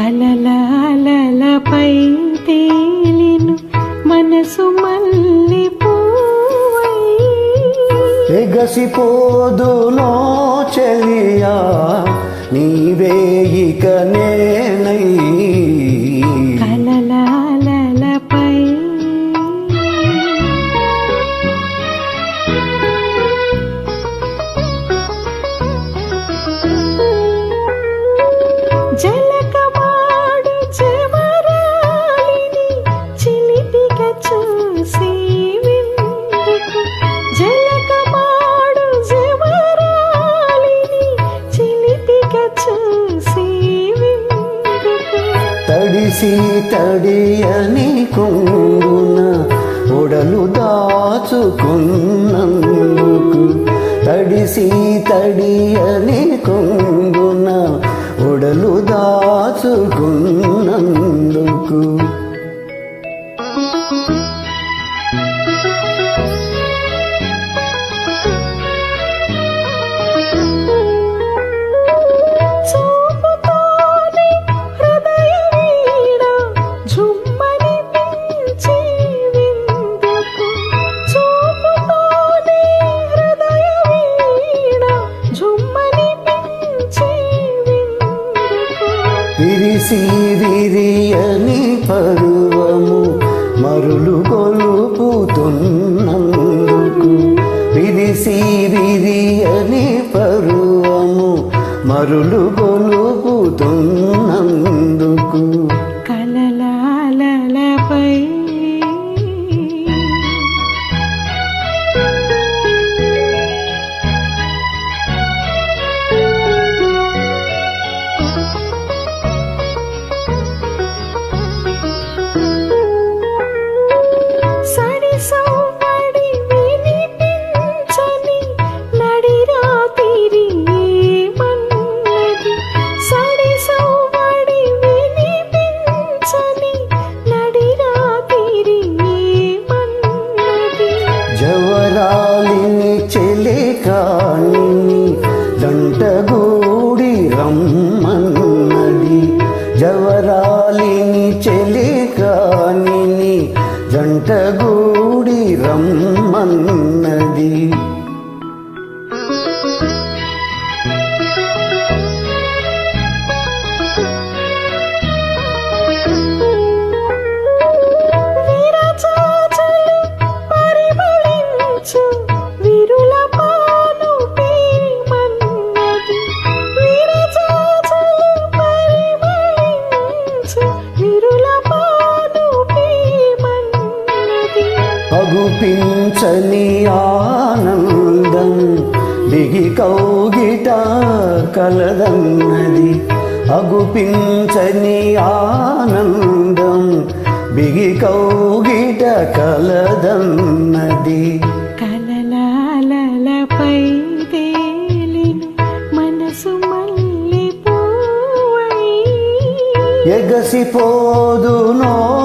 కలలాలపై తేలిను మనసు మల్లి పూవై ఎగసిపోదునో చెలియా నీవే ఇక నేనై. కలలాలపై తడిసి తడియని కొంగున ఒడలు దాచుకున్నందుకు. తడిసి తడియని కొంగున ఒడలు దాచుకున్నందుకు. విరిసి విరియని పరువము మరులు గొలుపుతున్నందుకు విరిసి విరియని పరువము మరులు గొలుపుతున్నందుకు జవరాలిని చెలికాని దంటగూడి రమ్మన్నది. జవరాలిని చెలికాని జంటగూడి రమ్మన్నది. అగుపించని ఆనందం దిగి కౌగిట కలదన్నది. అగుపించని ఆనందం బిగి కౌగిట కలదన్నది. కలలాలపై మనసు పూవై. ఎగసిపోదునో